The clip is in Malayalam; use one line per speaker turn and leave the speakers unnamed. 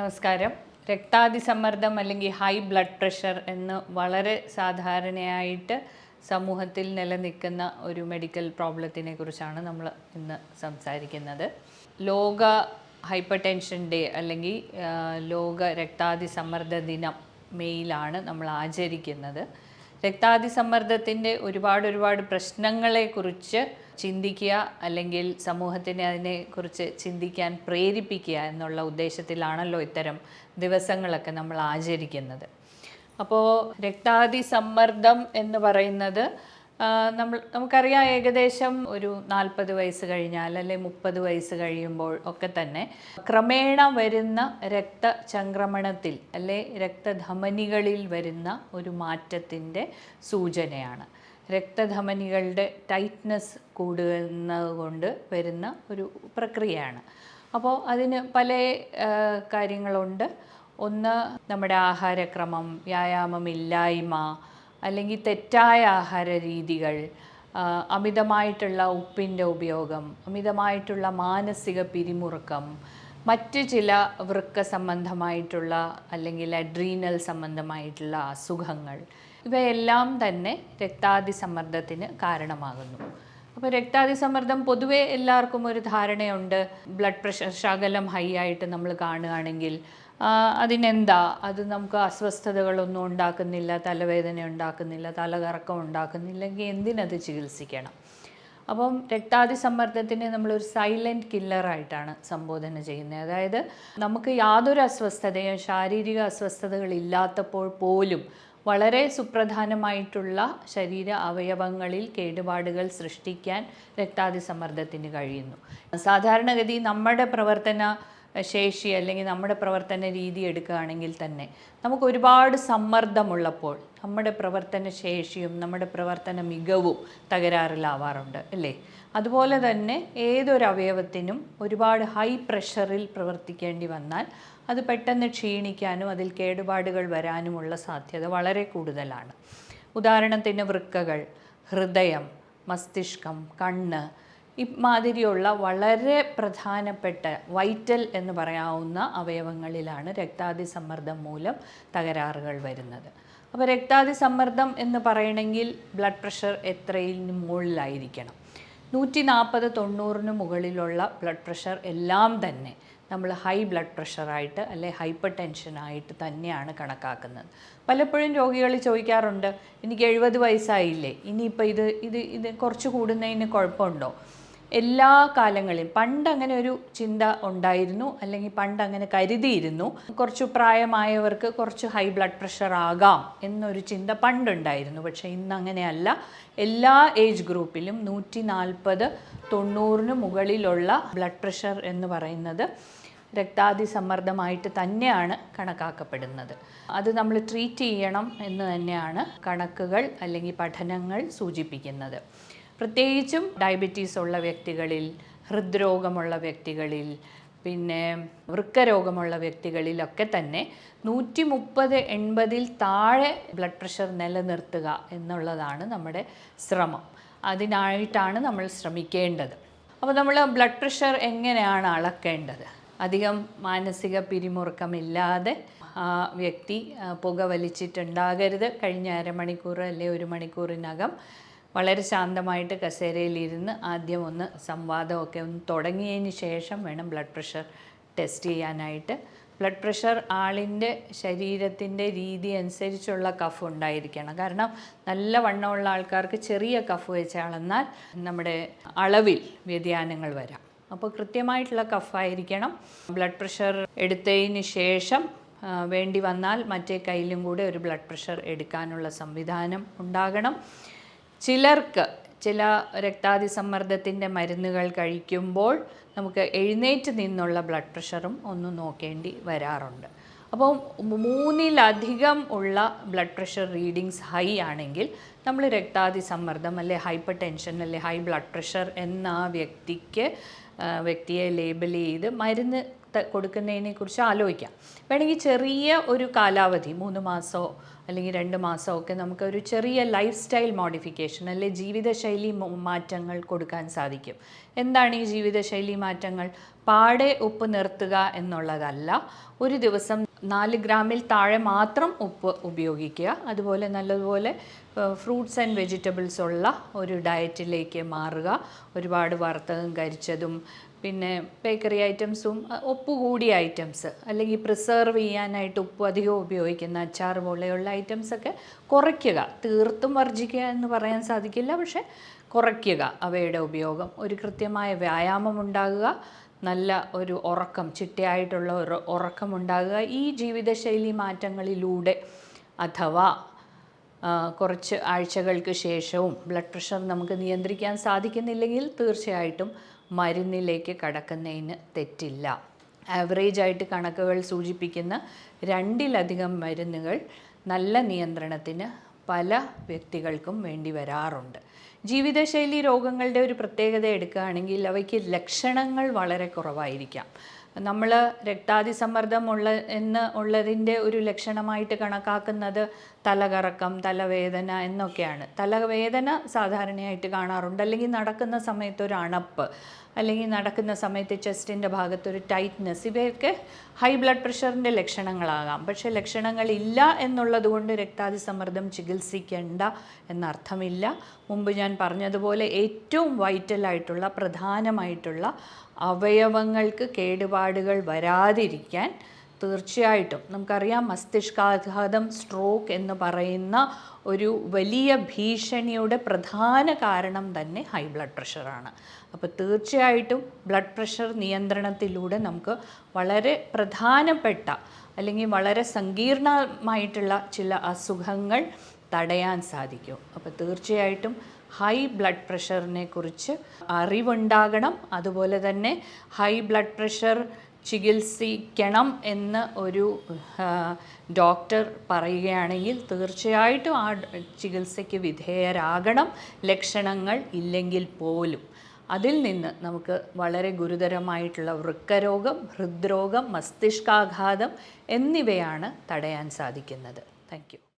നമസ്കാരം. രക്താതിസമ്മർദ്ദം അല്ലെങ്കിൽ ഹൈ ബ്ലഡ് പ്രഷർ എന്ന് വളരെ സാധാരണയായിട്ട് സമൂഹത്തിൽ നിലനിൽക്കുന്ന ഒരു മെഡിക്കൽ പ്രോബ്ലത്തിനെ കുറിച്ചാണ് നമ്മൾ ഇന്ന് സംസാരിക്കുന്നത്. ലോക ഹൈപ്പർ ടെൻഷൻ ഡേ അല്ലെങ്കിൽ ലോക രക്താതിസമ്മർദ്ദ ദിനം മെയിലാണ് നമ്മൾ ആചരിക്കുന്നത്. രക്താതിസമ്മർദ്ദത്തിന്റെ ഒരുപാട് ഒരുപാട് പ്രശ്നങ്ങളെക്കുറിച്ച് ചിന്തിക്കുക അല്ലെങ്കിൽ സമൂഹത്തിനെ അതിനെക്കുറിച്ച് ചിന്തിക്കാൻ പ്രേരിപ്പിക്കുക എന്നുള്ള ഉദ്ദേശത്തിലാണല്ലോ ഇത്തരം ദിവസങ്ങളൊക്കെ നമ്മൾ ആചരിക്കുന്നത്. അപ്പോൾ രക്താതിസമ്മർദ്ദം എന്ന് പറയുന്നത് നമ്മൾ നമുക്കറിയാം ഏകദേശം ഒരു നാൽപ്പത് വയസ്സ് കഴിഞ്ഞാൽ അല്ലെ മുപ്പത് വയസ്സ് കഴിയുമ്പോൾ ഒക്കെ തന്നെ ക്രമേണ വരുന്ന രക്തചംക്രമണത്തിൽ അല്ലെ രക്തധമനികളിൽ വരുന്ന ഒരു മാറ്റത്തിന്റെ സൂചനയാണ്. രക്തധമനികളുടെ ടൈറ്റ്നസ് കൂടുന്നത് കൊണ്ട് വരുന്ന ഒരു പ്രക്രിയയാണ്. അപ്പോൾ അതിന് പല കാര്യങ്ങളുണ്ട്. ഒന്ന് നമ്മുടെ ആഹാരക്രമം വ്യായാമമില്ലായ്മ അല്ലെങ്കിൽ തെറ്റായ ആഹാര രീതികൾ അമിതമായിട്ടുള്ള ഉപ്പിന്റെ ഉപയോഗം അമിതമായിട്ടുള്ള മാനസിക പിരിമുറുക്കം മറ്റ് ചില വൃക്ക സംബന്ധമായിട്ടുള്ള അല്ലെങ്കിൽ അഡ്രീനൽ സംബന്ധമായിട്ടുള്ള അസുഖങ്ങൾ ഇവയെല്ലാം തന്നെ രക്താതിസമ്മർദ്ദത്തിന് കാരണമാകുന്നു. അപ്പോൾ രക്താതിസമ്മർദ്ദം പൊതുവെ എല്ലാവർക്കും ഒരു ധാരണയുണ്ട്. ബ്ലഡ് പ്രഷർ ശകലം ഹൈ ആയിട്ട് നമ്മൾ കാണുകയാണെങ്കിൽ അതിനെന്താ? അത് നമുക്ക് അസ്വസ്ഥതകളൊന്നും ഉണ്ടാക്കുന്നില്ല തലവേദന ഉണ്ടാക്കുന്നില്ല തലകറക്കം ഉണ്ടാക്കുന്നില്ലെങ്കിൽ എന്തിനത് ചികിത്സിക്കണം? അപ്പം രക്താതിസമ്മർദ്ദത്തിനെ നമ്മളൊരു സൈലന്റ് കില്ലറായിട്ടാണ് സംബോധന ചെയ്യുന്നത്. അതായത് നമുക്ക് യാതൊരു അസ്വസ്ഥതയും ശാരീരിക അസ്വസ്ഥതകളില്ലാത്തപ്പോൾ പോലും വളരെ സുപ്രധാനമായിട്ടുള്ള ശരീര അവയവങ്ങളിൽ കേടുപാടുകൾ സൃഷ്ടിക്കാൻ രക്താതിസമ്മർദ്ദത്തിന് കഴിയുന്നു. സാധാരണഗതി നമ്മുടെ പ്രവർത്തന ശേഷി അല്ലെങ്കിൽ നമ്മുടെ പ്രവർത്തന രീതി എടുക്കുകയാണെങ്കിൽ തന്നെ നമുക്ക് ഒരുപാട് സമ്മർദ്ദമുള്ളപ്പോൾ നമ്മുടെ പ്രവർത്തന ശേഷിയും നമ്മുടെ പ്രവർത്തന മികവും തകരാറിലാവാറുണ്ട് അല്ലേ? അതുപോലെ തന്നെ ഏതൊരു അവയവത്തിനും ഒരുപാട് ഹൈ പ്രഷറിൽ പ്രവർത്തിക്കേണ്ടി വന്നാൽ അത് പെട്ടെന്ന് ക്ഷീണിക്കാനും അതിൽ കേടുപാടുകൾ വരാനുമുള്ള സാധ്യത വളരെ കൂടുതലാണ്. ഉദാഹരണത്തിന് വൃക്കകൾ ഹൃദയം മസ്തിഷ്കം കണ്ണ് ഇമാതിരിയുള്ള വളരെ പ്രധാനപ്പെട്ട വൈറ്റൽ എന്ന് പറയാവുന്ന അവയവങ്ങളിലാണ് രക്താതിസമ്മർദ്ദം മൂലം തകരാറുകൾ വരുന്നത്. അപ്പോൾ രക്താതിസമ്മർദ്ദം എന്ന് പറയണമെങ്കിൽ ബ്ലഡ് പ്രഷർ എത്രയിന് മുകളിലായിരിക്കണം? നൂറ്റി നാൽപ്പത് തൊണ്ണൂറിന് മുകളിലുള്ള ബ്ലഡ് പ്രഷർ എല്ലാം തന്നെ നമ്മൾ ഹൈ ബ്ലഡ് പ്രഷറായിട്ട് അല്ലെ ഹൈപ്പർ ടെൻഷനായിട്ട് തന്നെയാണ് കണക്കാക്കുന്നത്. പലപ്പോഴും രോഗികൾ ചോദിക്കാറുണ്ട് എനിക്ക് എഴുപത് വയസ്സായില്ലേ? ഇനിയിപ്പോൾ ഇത് ഇത് ഇത് കുറച്ച് കൂടുന്നതിന് കുഴപ്പമുണ്ടോ? എല്ലാ കാലങ്ങളിലും പണ്ട് അങ്ങനെ ഒരു ചിന്ത ഉണ്ടായിരുന്നു അല്ലെങ്കിൽ പണ്ട് അങ്ങനെ കരുതിയിരുന്നു. കുറച്ച് പ്രായമായവർക്ക് കുറച്ച് ഹൈ ബ്ലഡ് പ്രഷർ ആകാം എന്നൊരു ചിന്ത പണ്ടുണ്ടായിരുന്നു. പക്ഷേ ഇന്ന് അങ്ങനെയല്ല എല്ലാ ഏജ് ഗ്രൂപ്പിലും നൂറ്റി നാൽപ്പത് തൊണ്ണൂറിന് മുകളിലുള്ള ബ്ലഡ് പ്രഷർ എന്ന് പറയുന്നത് രക്താതിസമ്മർദ്ദമായിട്ട് തന്നെയാണ് കണക്കാക്കപ്പെടുന്നത്. അത് നമ്മൾ ട്രീറ്റ് ചെയ്യണം എന്ന് തന്നെയാണ് കണക്കുകൾ അല്ലെങ്കിൽ പഠനങ്ങൾ സൂചിപ്പിക്കുന്നത്. പ്രത്യേകിച്ചും ഡയബറ്റീസ് ഉള്ള വ്യക്തികളിൽ ഹൃദ്രോഗമുള്ള വ്യക്തികളിൽ പിന്നെ വൃക്കരോഗമുള്ള വ്യക്തികളിലൊക്കെ തന്നെ നൂറ്റി മുപ്പത് എൺപതിൽ താഴെ ബ്ലഡ് പ്രഷർ നിലനിർത്തുക എന്നുള്ളതാണ് നമ്മുടെ ശ്രമം. അതിനായിട്ടാണ് നമ്മൾ ശ്രമിക്കേണ്ടത്. അപ്പോൾ നമ്മൾ ബ്ലഡ് പ്രഷർ എങ്ങനെയാണ് അളക്കേണ്ടത്? അധികം മാനസിക പിരിമുറുക്കമില്ലാതെ ആ വ്യക്തി പുക വലിച്ചിട്ടുണ്ടാകരുത് കഴിഞ്ഞ അരമണിക്കൂർ അല്ലെ ഒരു മണിക്കൂറിനകം വളരെ ശാന്തമായിട്ട് കസേരയിലിരുന്ന് ആദ്യം ഒന്ന് സംവാദമൊക്കെ ഒന്ന് തുടങ്ങിയതിന് ശേഷം വേണം ബ്ലഡ് പ്രഷർ ടെസ്റ്റ് ചെയ്യാനായിട്ട്. ബ്ലഡ് പ്രഷർ ആളിന്റെ ശരീരത്തിന്റെ രീതി അനുസരിച്ചുള്ള കഫ് ഉണ്ടായിരിക്കണം. കാരണം നല്ല വണ്ണമുള്ള ആൾക്കാർക്ക് ചെറിയ കഫ് വെച്ച് അളന്നാൽ നമ്മുടെ അളവിൽ വ്യതിയാനങ്ങൾ വരാം. അപ്പോൾ കൃത്യമായിട്ടുള്ള കഫായിരിക്കണം ബ്ലഡ് പ്രഷർ എടുത്തതിന് ശേഷം വേണ്ടി വന്നാൽ മറ്റേ കയ്യിലും കൂടെ ഒരു ബ്ലഡ് പ്രഷർ എടുക്കാനുള്ള സംവിധാനം ഉണ്ടാകണം. ചിലർക്ക് ചില രക്താതിസമ്മർദ്ദത്തിന്റെ മരുന്നുകൾ കഴിക്കുമ്പോൾ നമുക്ക് എഴുന്നേറ്റ് നിന്നുള്ള ബ്ലഡ് പ്രഷറും ഒന്ന് നോക്കേണ്ടി വരാറുണ്ട്. അപ്പോൾ മൂന്നിലധികം ഉള്ള ബ്ലഡ് പ്രഷർ റീഡിങ്സ് ഹൈ ആണെങ്കിൽ നമ്മൾ രക്താതിസമ്മർദ്ദം അല്ലെ ഹൈപ്പർ ടെൻഷൻ അല്ലെ ഹൈ ബ്ലഡ് പ്രഷർ എന്ന ആ വ്യക്തിക്ക് വ്യക്തിയെ ലേബൽ ചെയ്ത് മരുന്ന് കൊടുക്കുന്നതിനെ കുറിച്ച് ആലോചിക്കാം. വേണമെങ്കിൽ ചെറിയ ഒരു കാലാവധി മൂന്ന് മാസമോ അല്ലെങ്കിൽ രണ്ട് മാസമോ ഒക്കെ നമുക്ക് ഒരു ചെറിയ ലൈഫ് സ്റ്റൈൽ മോഡിഫിക്കേഷൻ അല്ലെ ജീവിതശൈലി മാറ്റങ്ങൾ കൊടുക്കാൻ സാധിക്കും. എന്താണ് ഈ ജീവിതശൈലി മാറ്റങ്ങൾ? പാടെ ഉപ്പ് നിർത്തുക എന്നുള്ളതല്ല ഒരു ദിവസം നാല് ഗ്രാമിൽ താഴെ മാത്രം ഉപ്പ് ഉപയോഗിക്കുക. അതുപോലെ നല്ലതുപോലെ ഫ്രൂട്ട്സ് ആൻഡ് വെജിറ്റബിൾസ് ഉള്ള ഒരു ഡയറ്റിലേക്ക് മാറുക. ഒരുപാട് വറുത്തതും കരിച്ചതും പിന്നെ ബേക്കറി ഐറ്റംസും ഉപ്പ് കൂടിയ ഐറ്റംസ് അല്ലെങ്കിൽ പ്രിസർവ് ചെയ്യാനായിട്ട് ഉപ്പ് അധികം ഉപയോഗിക്കുന്ന അച്ചാർ പോലെയുള്ള ഐറ്റംസൊക്കെ കുറയ്ക്കുക. തീർത്തും വർജിക്കുക എന്ന് പറയാൻ സാധിക്കില്ല പക്ഷേ കുറയ്ക്കുക അവയുടെ ഉപയോഗം. ഒരു കൃത്യമായ വ്യായാമം ഉണ്ടാകുക നല്ല ഒരു ഉറക്കം ചിട്ടയായിട്ടുള്ള ഒരു ഉറക്കം ഉണ്ടാകുക ഈ ജീവിതശൈലി മാറ്റങ്ങളിലൂടെ അഥവാ കുറച്ച് ആഴ്ചകൾക്ക് ശേഷവും ബ്ലഡ് പ്രഷർ നമുക്ക് നിയന്ത്രിക്കാൻ സാധിക്കുന്നില്ലെങ്കിൽ തീർച്ചയായിട്ടും മരുന്നിലേക്ക് കടക്കുന്നതിന് തെറ്റില്ല. ആവറേജ് ആയിട്ട് കണക്കുകൾ സൂചിപ്പിക്കുന്ന രണ്ടിലധികം മരുന്നുകൾ നല്ല നിയന്ത്രണത്തിന് പല വ്യക്തികൾക്കും വേണ്ടി വരാറുണ്ട്. ജീവിതശൈലി രോഗങ്ങളുടെ ഒരു പ്രത്യേകത എടുക്കുകയാണെങ്കിൽ അവയ്ക്ക് ലക്ഷണങ്ങൾ വളരെ കുറവായിരിക്കാം. നമ്മൾ ഉള്ള എന്ന് ഉള്ളതിന്റെ ഒരു ലക്ഷണമായിട്ട് കണക്കാക്കുന്നത് തലകറക്കം തലവേദന എന്നൊക്കെയാണ്. തലവേദന സാധാരണയായിട്ട് കാണാറുണ്ട്. അല്ലെങ്കിൽ നടക്കുന്ന സമയത്ത് ഒരു അണപ്പ് അല്ലെങ്കിൽ നടക്കുന്ന സമയത്ത് ചെസ്റ്റിന്റെ ഭാഗത്തൊരു ടൈറ്റ്നെസ് ഇവയൊക്കെ ഹൈ ബ്ലഡ് പ്രഷറിന്റെ ലക്ഷണങ്ങളാകാം. പക്ഷേ ലക്ഷണങ്ങളില്ല എന്നുള്ളത് കൊണ്ട് രക്താതിസമ്മർദ്ദം ചികിത്സിക്കേണ്ട എന്നർത്ഥമില്ല. മുമ്പ് ഞാൻ പറഞ്ഞതുപോലെ ഏറ്റവും വൈറ്റലായിട്ടുള്ള പ്രധാനമായിട്ടുള്ള അവയവങ്ങൾക്ക് കേടുപാടുകൾ വരാതിരിക്കാൻ തീർച്ചയായിട്ടും നമുക്കറിയാം മസ്തിഷ്കാഘാതം സ്ട്രോക്ക് എന്ന് പറയുന്ന ഒരു വലിയ ഭീഷണിയുടെ പ്രധാന കാരണം തന്നെ ഹൈ ബ്ലഡ് പ്രഷറാണ് അപ്പോൾ തീർച്ചയായിട്ടും ബ്ലഡ് പ്രഷർ നിയന്ത്രണത്തിലൂടെ നമുക്ക് വളരെ പ്രധാനപ്പെട്ട അല്ലെങ്കിൽ വളരെ സങ്കീർണമായിട്ടുള്ള ചില അസുഖങ്ങൾ തടയാൻ സാധിക്കും. അപ്പോൾ തീർച്ചയായിട്ടും ഹൈ ബ്ലഡ് പ്രഷറിനെ കുറിച്ച് അറിവുണ്ടാകണം. അതുപോലെ തന്നെ ഹൈ ബ്ലഡ് പ്രഷർ ചികിത്സിക്കണം എന്ന് ഒരു ഡോക്ടർ പറയുകയാണെങ്കിൽ തീർച്ചയായിട്ടും ആ ചികിത്സയ്ക്ക് വിധേയരാകണം. ലക്ഷണങ്ങൾ ഇല്ലെങ്കിൽ പോലും. അതിൽ നിന്ന് നമുക്ക് വളരെ ഗുരുതരമായിട്ടുള്ള വൃക്കരോഗം ഹൃദ്രോഗം മസ്തിഷ്കാഘാതം എന്നിവയാണ് തടയാൻ സാധിക്കുന്നത്. താങ്ക്